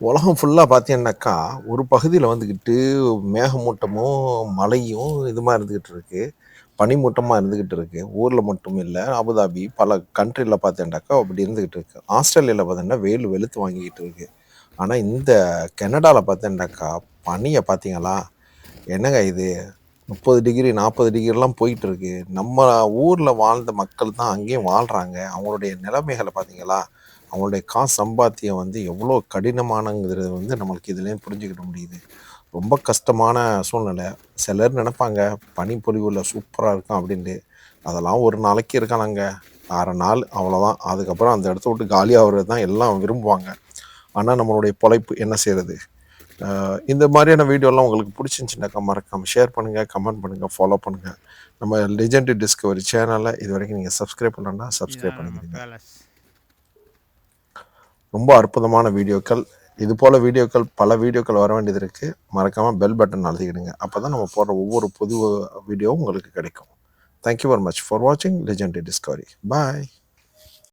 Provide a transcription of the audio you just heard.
உலகம் ஃபுல்லாக பார்த்தீங்கன்னாக்கா ஒரு பகுதியில் வந்துக்கிட்டு மேகமூட்டமும் மழையும் இது மாதிரி இருந்துக்கிட்டு இருக்கு. பனிமூட்டமாக இருந்துக்கிட்டு இருக்கு. ஊரில் மட்டும் இல்லை அபுதாபி பல கண்ட்ரியில் பார்த்தேன்டாக்கா அப்படி இருந்துக்கிட்டு இருக்கு. ஆஸ்திரேலியாவில் பார்த்தீங்கன்னா வெயில் வெளுத்து வாங்கிக்கிட்டு இருக்கு. ஆனால் இந்த கனடாவில் பார்த்தேன்டாக்கா பனியை பார்த்தீங்களா என்னங்க இது? முப்பது டிகிரி நாற்பது டிகிரிலாம் போயிட்டு இருக்கு நம்ம ஊரில் வாழ்ந்த மக்கள் தான் அங்கேயும் வாழ்கிறாங்க அவங்களுடைய நிலைமைகளை பார்த்தீங்களா? அவங்களுடைய காசு சம்பாத்தியம் வந்து எவ்வளோ கடினமானங்கிறது வந்து நம்மளுக்கு இதுலேயும் புரிஞ்சுக்கிட முடியுது. ரொம்ப கஷ்டமான சூழ்நிலை. சிலர் நினைப்பாங்க பனிப்பொழிவுல சூப்பராக இருக்கும் அப்படின்ட்டு. அதெல்லாம் ஒரு நாளைக்கு இருக்கானாங்க. அரை நாள் அவ்வளோதான் அதுக்கப்புறம் அந்த இடத்த விட்டு காலியாகிறது தான் எல்லாம் விரும்புவாங்க. ஆனால் நம்மளுடைய பொழைப்பு என்ன செய்கிறது இந்த மாதிரியான வீடியோலாம் உங்களுக்கு பிடிச்சிருந்துச்சுனாக்கா மறக்காமல் ஷேர் பண்ணுங்கள் கமெண்ட் பண்ணுங்கள் ஃபாலோ பண்ணுங்கள் நம்ம லெஜெண்ட் டிஸ்கவரி சேனலை இது வரைக்கும் நீங்கள் சப்ஸ்கிரைப் பண்ணலன்னா சப்ஸ்கிரைப் பண்ணிக்கிறீங்க ரொம்ப அற்புதமான வீடியோக்கள் இது போல் வீடியோக்கள் பல வீடியோக்கள் வர வேண்டியது இருக்குது மறக்காமல் பெல் பட்டன் அழுத்திக்கிடுங்க. அப்போ தான் நம்ம போடுற ஒவ்வொரு புது வீடியோவும் உங்களுக்கு கிடைக்கும். Thank you very much for வாட்சிங் லெஜெண்ட் டிஸ்கவரி பாய்